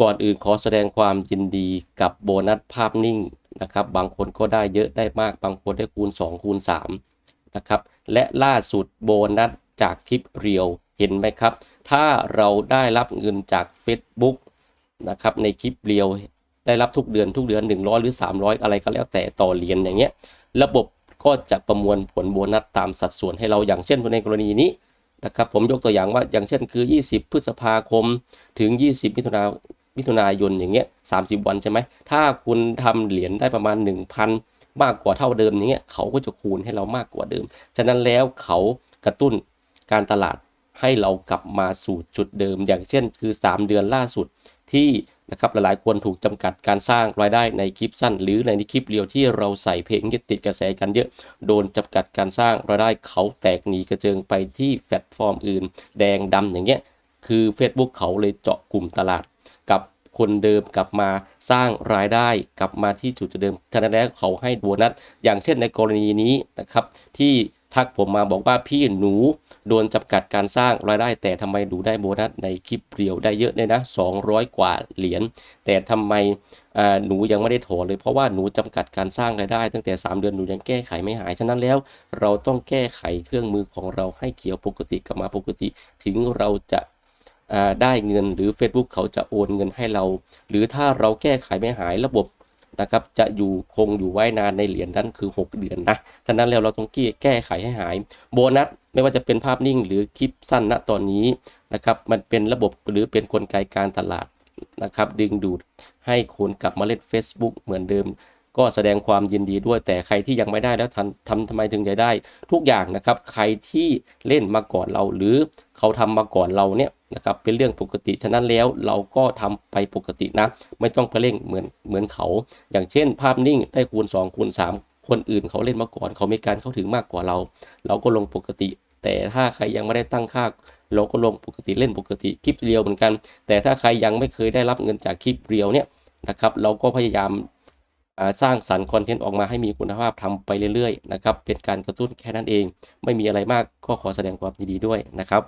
ก่อนอื่นขอแสดงความยินดีกับโบนัสภาพนิ่งนะครับ บางคนก็ได้เยอะได้มาก บางคนได้คูณ 2 คูณ3นะครับ และล่าสุดโบนัสจากคลิปเรียวเห็นไหมครับ ถ้าเราได้รับเงินจาก Facebook นะครับในคลิปเรียวได้รับทุกเดือนทุกเดือน 100 หรือ 300 อะไรก็แล้วแต่ต่อเหรียญอย่างเงี้ย ระบบก็จะประมวลผลโบนัสตามสัดส่วนให้เราอย่างเช่นในกรณีนี้นะครับผมยกตัวอย่างว่าอย่างเช่นคือ 20 พฤษภาคมถึง 20 มิถุนา มิถุนายนอย่างเงี้ย30วันใช่ไหมถ้าคุณทำเหรียญได้ประมาณ 1,000 มากกว่าเท่าเดิมอย่างเงี้ยเขาก็จะคูณให้เรามากกว่าเดิม ฉะนั้นแล้วเขากระตุ้นการตลาดให้เรากลับมาสู่จุดเดิม อย่างเช่น คือ 3 เดือนล่าสุดที่นะครับหลายๆ คนถูกจำกัดการสร้างรายได้ในคลิปสั้น หรือในคลิปเรียวที่เราใส่เพลงยึดติดกระแสกันเยอะ โดนจำกัดการสร้างรายได้เขาแตกหนีกระเจิงไปที่แพลตฟอร์มอื่น แดงดำอย่างเงี้ยคือ Facebook เขาเลยเจาะกลุ่มตลาด คนเดิมกลับมาสร้างรายได้กลับมาที่จุดเดิมฉะนั้นแล้วเขาให้โบนัส อย่างเช่นในกรณีนี้นะครับ ที่ทักผมมาบอกว่าพี่หนูโดนจำกัดการสร้างรายได้ แต่ทำไมหนูได้โบนัสในคลิปเรียวได้เยอะเลยนะ 200 กว่าเหรียญแต่ทำไมหนูยังไม่ได้ถอนเลยเพราะว่าหนูจำกัดการสร้างรายได้ ตั้งแต่ 3 เดือนหนูยังแก้ไขไม่หาย ฉะนั้นแล้วเราต้องแก้ไขเครื่องมือของเราให้เขียวปกติกลับมาปกติ ถึงเราจะ ได้เงินหรือ Facebook เขาจะโอนเงินให้เรา หรือถ้าเราแก้ไขไม่หายระบบนะครับจะอยู่คงอยู่ไว้นานในเหรียญนั้นคือ 6 เดือนนะฉะนั้นแล้วเราต้องแก้แก้ไขให้หาย โบนัสไม่ว่าจะเป็นภาพนิ่งหรือคลิปสั้นณตอนนี้นะครับมันเป็นระบบหรือเป็นนกลไกการตลาดนะครับดึงดูดให้คนกลับมาเล่น Facebook เหมือนเดิม ก็แสดงความยินดีด้วยแต่ใครที่ยังไม่ได้แล้วทำทำทำไมถึงจะได้ ทุกอย่างนะครับใครที่เล่นมาก่อนเราหรือเขาทำมาก่อนเราเนี่ยนะครับเป็นเรื่องปกติฉะนั้นแล้วเราก็ทำไปปกตินะ ไม่ต้องไปเร่งเหมือนเหมือนเขา อย่างเช่น ภาพนิ่งได้คูณ2คูณ3 คนอื่นเขาเล่นมาก่อน เขามีการเข้าถึงมากกว่าเรา เราก็ลงปกติ แต่ถ้าใครยังไม่ได้ตั้งค่าเราก็ลงปกติเล่นปกติคลิปเรียวเหมือนกัน แต่ถ้าใครยังไม่เคยได้รับเงินจากคลิปเรียวเนี่ยนะครับเราก็พยายาม สร้างสรรค์คอนเทนต์ออกมาให้มีคุณภาพทำไปเรื่อยๆนะครับเป็นการกระตุ้นแค่นั้นเอง ไม่มีอะไรมากก็ขอแสดงความยินดีด้วยนะครับ